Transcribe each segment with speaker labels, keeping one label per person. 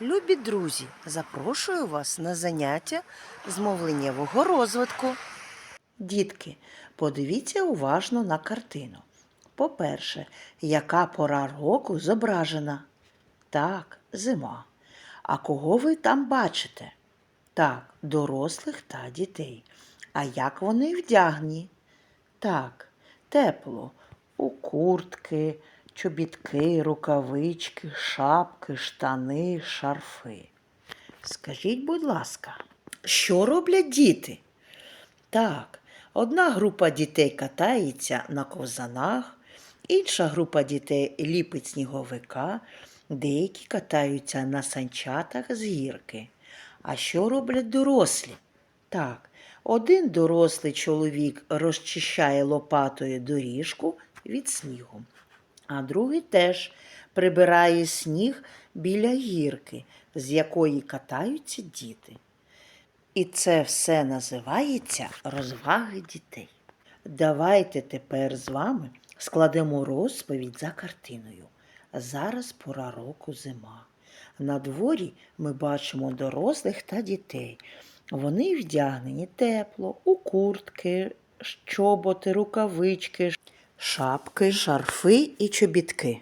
Speaker 1: Любі друзі, запрошую вас на заняття з мовленнєвого розвитку. Дітки, подивіться уважно на картину. По-перше, яка пора року зображена? Так, зима. А кого ви там бачите? Так, дорослих та дітей. А як вони вдягні? Так, тепло. У куртки, чобітки, рукавички, шапки, штани, шарфи. Скажіть, будь ласка, що роблять діти? Так, одна група дітей катається на ковзанах, інша група дітей ліпить сніговика, деякі катаються на санчатах з гірки. А що роблять дорослі? Так, один дорослий чоловік розчищає лопатою доріжку від снігу, а другий теж прибирає сніг біля гірки, з якої катаються діти. І це все називається розваги дітей. Давайте тепер з вами складемо розповідь за картиною. Зараз пора року зима. На дворі ми бачимо дорослих та дітей. Вони вдягнені тепло, у куртки, чоботи, рукавички, шапки, шарфи і чобітки.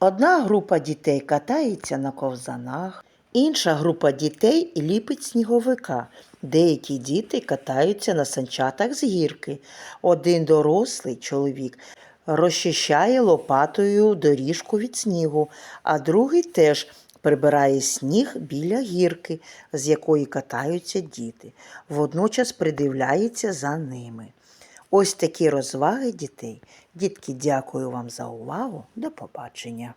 Speaker 1: Одна група дітей катається на ковзанах, інша група дітей ліпить сніговика. Деякі діти катаються на санчатах з гірки. Один дорослий чоловік розчищає лопатою доріжку від снігу, а другий теж прибирає сніг біля гірки, з якої катаються діти. Водночас придивляється за ними. Ось такі розваги дітей. Дітки, дякую вам за увагу. До побачення.